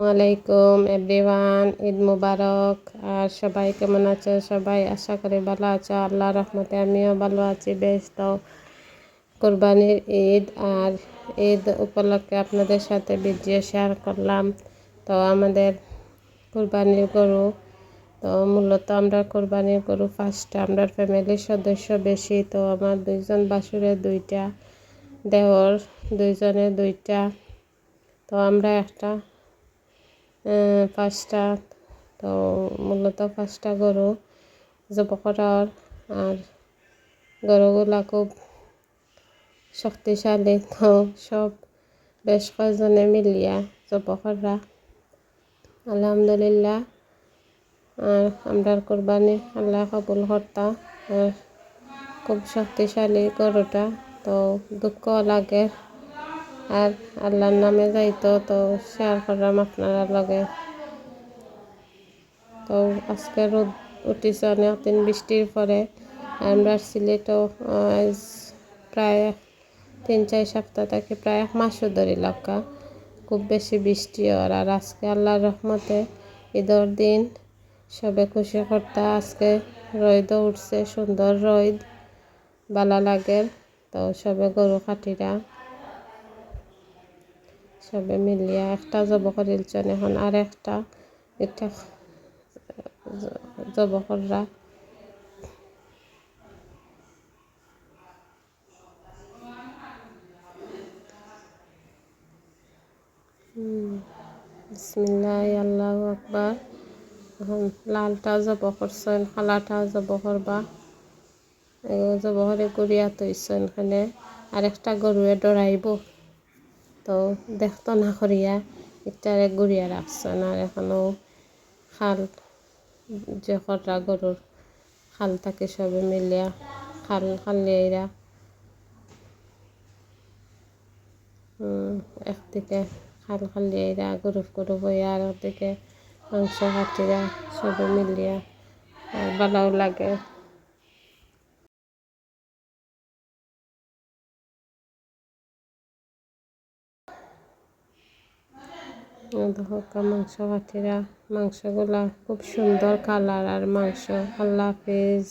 আলাইকুম এভরিওয়ান। ঈদ মুবারক। আর সবাই কেমন আছে? সবাই আশা করি ভালো আছো। আল্লাহ রহমতে আমিও ভালো আছি বেশ তো কোরবানির ঈদ আর ঈদ উপলক্ষে আপনাদের সাথে ভিডিও শেয়ার করলাম। তো আমাদের কোরবানির গরু, তো মূলত আমরা কোরবানির গরু ফার্স্ট আমরা ফ্যামিলির সদস্য বেশি। তো আমার দুইজন বাসুরের দুইটা দেহর দুইজনের দুইটা। তো আমরা একটা পাঁচটা। তো মূলত পাঁচটা গরু জব আর গরুগুলা খুব শক্তিশালী। তো সব বেশ কয়েকজনে মিলিয়া জব আলহামদুলিল্লাহ। আর আমরা কোরবানি আল্লাহ কবুল কর্তা খুব শক্তিশালী গরুটা তো দুঃখ লাগে। আর আল্লাহর নামে যাইতো তো শেয়ার করলাম আপনারা লগে। তো আজকে রোদ উঠিছে অনেক দিন বৃষ্টির পরে। আমরা সিলেটও প্রায় তিন, চার সপ্তাহ থেকে প্রায় এক মাসও ধরে লক্কা খুব বেশি বৃষ্টি আর আর আজকে আল্লাহর রহমতে ঈদর দিন সবে খুশি করতে আজকে রৈদ উঠছে, সুন্দর রৈদ বালা লাগে। তো সবে গরু খাটিরা সবে মিলিয়া একটা জব করিলছেন এখন আর একটা এটা জব কররা বিসমিল্লাহ, আল্লাহ আকবার। এখন লালটা জব করছেন খালাটা জব করবা। জব করে গুড়িয়া তৈছেন এখানে। আরেকটা গরুয়ে ডরাইব। তো দেখতো না করিয়া ইটারে গুড়িয়া রাখছেন আর এখনও খাল, যে কটা গরুর খাল থাকে সবে মিলিয়া, খাল খালিয়াইরা একদিকে খাল খালিয়াইরা গরু গরু বইয়া আর একদিকে মাংস কাটিরা সবে মিলিয়া। ভালোও লাগে। দেখো মাংস কাঠিরা মাংসগুলা খুব সুন্দর কালার আর মাংস। আল্লাহ হাফিজ।